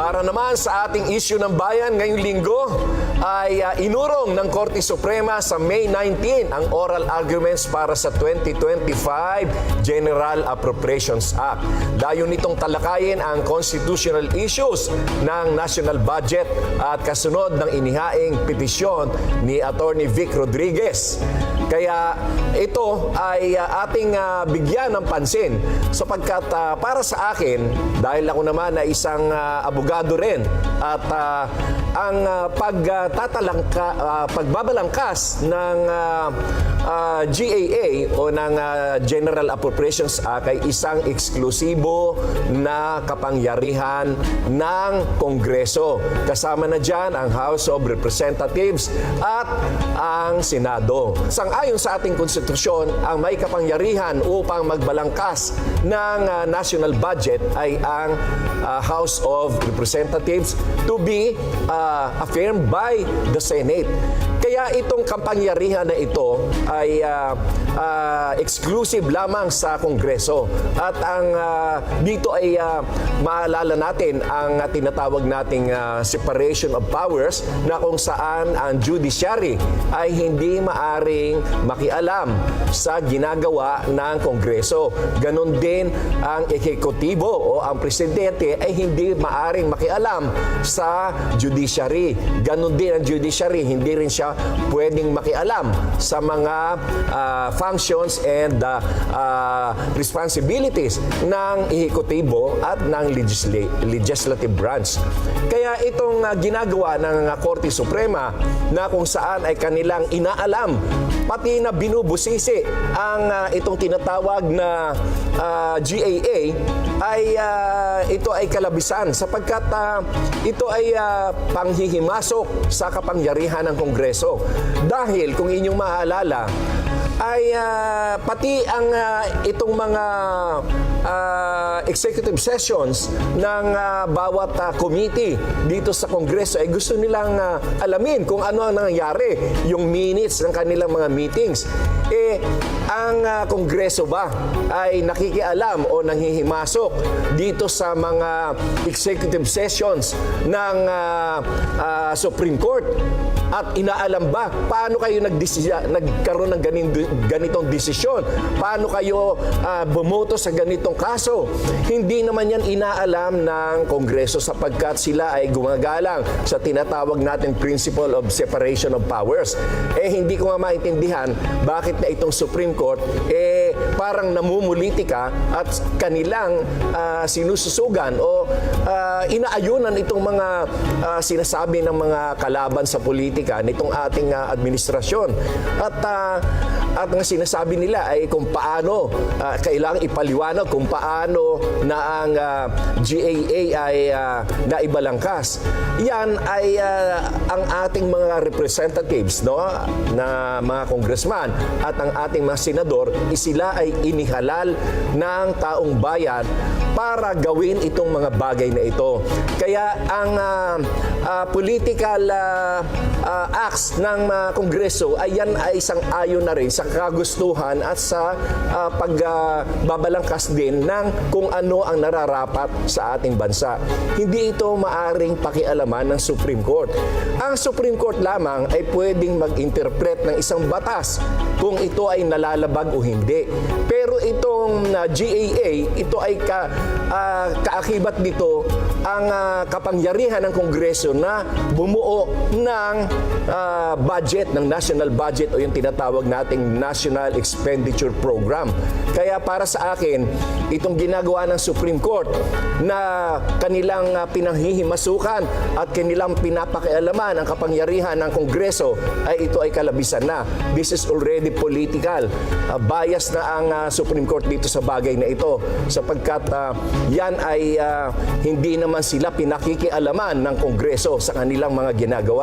Para naman sa ating issue ng bayan ngayong linggo ay ah, inurong ng Korte Suprema sa May 19 ang oral arguments para sa 2025 General Appropriations Act. Dayo nitong talakayin ang constitutional issues ng national budget at kasunod ng inihaing petisyon ni Attorney Vic Rodriguez. Kaya ito ay ah, ating ah, bigyan ng pansin sapagkat ah, para sa akin, dahil ako naman ay isang ah, abogado rin at ah, ang ah, pagtatalangka, ah, pagbabalangkas ng ah, ah, GAA o ng ah, General Appropriations Act ay isang eksklusibo na kapangyarihan ng Kongreso. Kasama na dyan ang House of Representatives at ang Senado. Sangayon sa ating konstitusyon, ang may kapangyarihan upang magbalangkas ng ah, national budget ay ang ah, House of Representatives to be ah, affirmed by the Senate. Kaya itong kapangyarihan na ito ay ah, ah, exclusive lamang sa Kongreso. At ang ah, dito ay ah, maalala natin ang ah, tinatawag nating ah, separation of powers na kung saan ang judiciary ay hindi maaring makialam sa ginagawa ng Kongreso. Ganon din ang ekekutibo o ang presidente ay hindi maaring makialam sa judiciary. Ganon din ang judiciary, hindi rin siya pwedeng makialam sa mga ah, functions and ah, ah, responsibilities ng ehekutibo at ng legisla- legislative branch. Kaya itong ah, ginagawa ng ah, Korte Suprema na kung saan ay kanilang inaalam pati na binubusisi ang ah, itong tinatawag na ah, GAA ay ah, ito ay kalabisan sapagkat ah, ito ay ah, panghihimasok sa kapangyarihan ng Kongreso. Dahil kung inyong maalala, ay ah, pati ang ah, itong mga ah, executive sessions ng ah, bawat ah, committee dito sa Kongreso ay gusto nilang ah, alamin kung ano ang nangyayari, yung minutes ng kanilang mga meetings. Eh, ang ah, Kongreso ba ay nakikialam o nanghihimasok dito sa mga executive sessions ng ah, ah, Supreme Court? At inaalam ba paano kayo nagdesisya, nagkaroon ng ganin, ganitong desisyon? Paano kayo ah, bumoto sa ganitong kaso? Hindi naman yan inaalam ng Kongreso sapagkat sila ay gumagalang sa tinatawag natin principle of separation of powers. Eh hindi ko nga maintindihan bakit na itong Supreme Court eh parang namumulitika at kanilang ah, sinususugan o ah, inaayunan itong mga ah, sinasabi ng mga kalaban sa politika nitong ating ah, administrasyon. At ah, at ang sinasabi nila ay kung paano ah, kailangang ipaliwanag kung paano na ang ah, GAA ay ah, naibalangkas. Yan ay ah, ang ating mga representatives no na mga congressman at ang ating mga senador sila ay inihalal ng taong bayan para gawin itong mga bagay na ito. Kaya ang ah, ah, political ah, ah, acts ng mga kongreso ay yan ay isang ayon na rin sa kagustuhan at sa ah, pagbabalangkas din ng kung ano ang nararapat sa ating bansa. Hindi ito maaring pakialaman ng Supreme Court. Ang Supreme Court lamang ay pwedeng mag-interpret ng isang batas kung ito ay nalalabag o hindi. Pero itong ah, GAA, ito ay ka, ah, kaakibat nito ang ah, kapangyarihan ng Kongreso na bumuo ng ah, budget, ng national budget o yung tinatawag nating National Expenditure Program. Kaya para sa akin, itong ginagawa ng Supreme Court na kanilang ah, pinanghihimasukan at kanilang pinapakialaman ang kapangyarihan ng Kongreso ay ito ay kalabisan na. This is already political. Ah, bias na ang ah, Supreme Court dito sa bagay na ito sapagkat ah, yan ay ah, hindi naman sila pinakikialaman ng Kongreso sa kanilang mga ginagawa.